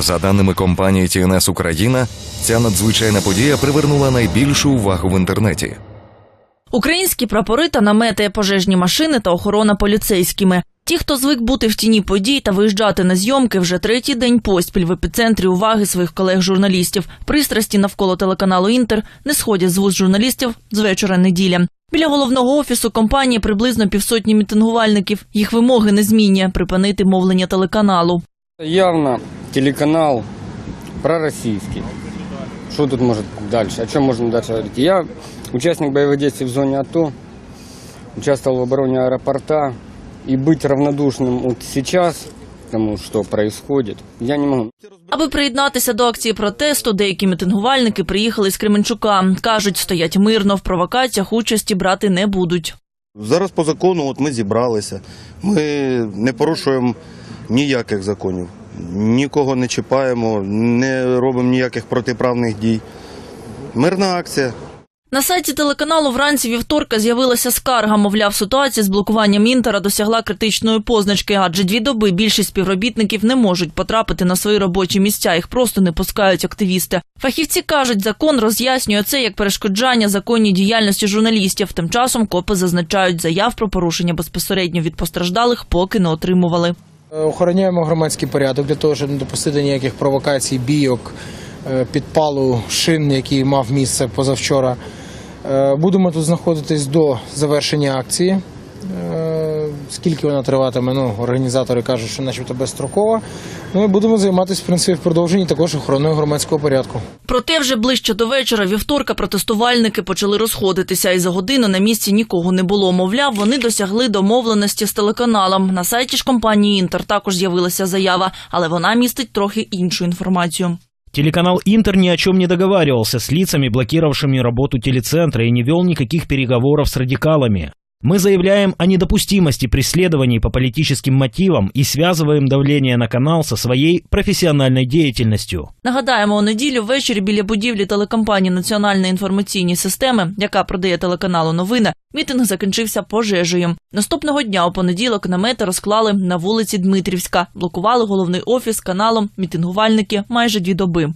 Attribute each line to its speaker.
Speaker 1: За даними компанії ТНС Україна, ця надзвичайна подія привернула найбільшу увагу в інтернеті.
Speaker 2: Українські прапори та намети, пожежні машини та охорона поліцейськими. Ті, хто звик бути в тіні подій та виїжджати на зйомки, вже третій день поспіль в епіцентрі уваги своїх колег-журналістів. Пристрасті навколо телеканалу Інтер не сходять з вуз журналістів з вечора неділя. Біля головного офісу компанії приблизно півсотні мітингувальників. Їх вимоги незмінні – припинити мовлення телеканалу.
Speaker 3: Явно телеканал пророссийский. Что тут может дальше? О чем можно дальше говорить? Я участник боевых действий в зоне АТО, участвовал в обороне аэропорта. И быть равнодушным вот сейчас к тому, что происходит, я не могу.
Speaker 2: Аби приєднатися до акції протесту, деякі мітингувальники приїхали з Кременчука. Кажуть, стоять мирно, в провокаціях участі брати не будуть.
Speaker 4: Зараз по закону от ми зібралися. Ми не порушуємо ніяких законів, нікого не чіпаємо, не робимо ніяких протиправних дій. Мирна акція.
Speaker 2: На сайті телеканалу вранці вівторка з'явилася скарга. Мовляв, ситуація з блокуванням інтера досягла критичної позначки, адже дві доби більшість співробітників не можуть потрапити на свої робочі місця. Їх просто не пускають активісти. Фахівці кажуть, закон роз'яснює це як перешкоджання законній діяльності журналістів. Тим часом копи зазначають, заяв про порушення безпосередньо від постраждалих поки не отримували.
Speaker 5: Е, Охороняємо громадський порядок для того, щоб не допустити ніяких провокацій, бійок, е, підпалу шин, який мав місце позавчора. Е, Будемо тут знаходитись до завершення акції. Скільки вона триватиме, ну, організатори кажуть, що начебто безстрокова. Ну і будемо займатися в принципі в продовженні також охороною громадського порядку.
Speaker 2: Проте вже ближче до вечора вівторка протестувальники почали розходитися, і за годину на місці нікого не було. Мовляв, вони досягли домовленості з телеканалом. На сайті ж компанії Інтер також з'явилася заява, але вона містить трохи іншу інформацію.
Speaker 6: Телеканал «Интер» ни о чем не договаривался с лицами, блокировавшими работу телецентра и не вел никаких переговоров с радикалами. Мы заявляем о недопустимости преследований по политическим мотивам и связываем давление на канал со своей профессиональной деятельностью.
Speaker 2: Нагадаємо, у неділю ввечері біля будівлі телекомпанії Національної інформаційні системи, яка продає телеканалу новини, мітинг закінчився пожежею. Наступного дня у понеділок намети розклали на вулиці Дмитрівська, блокували головний офіс каналом мітингувальники майже дві доби.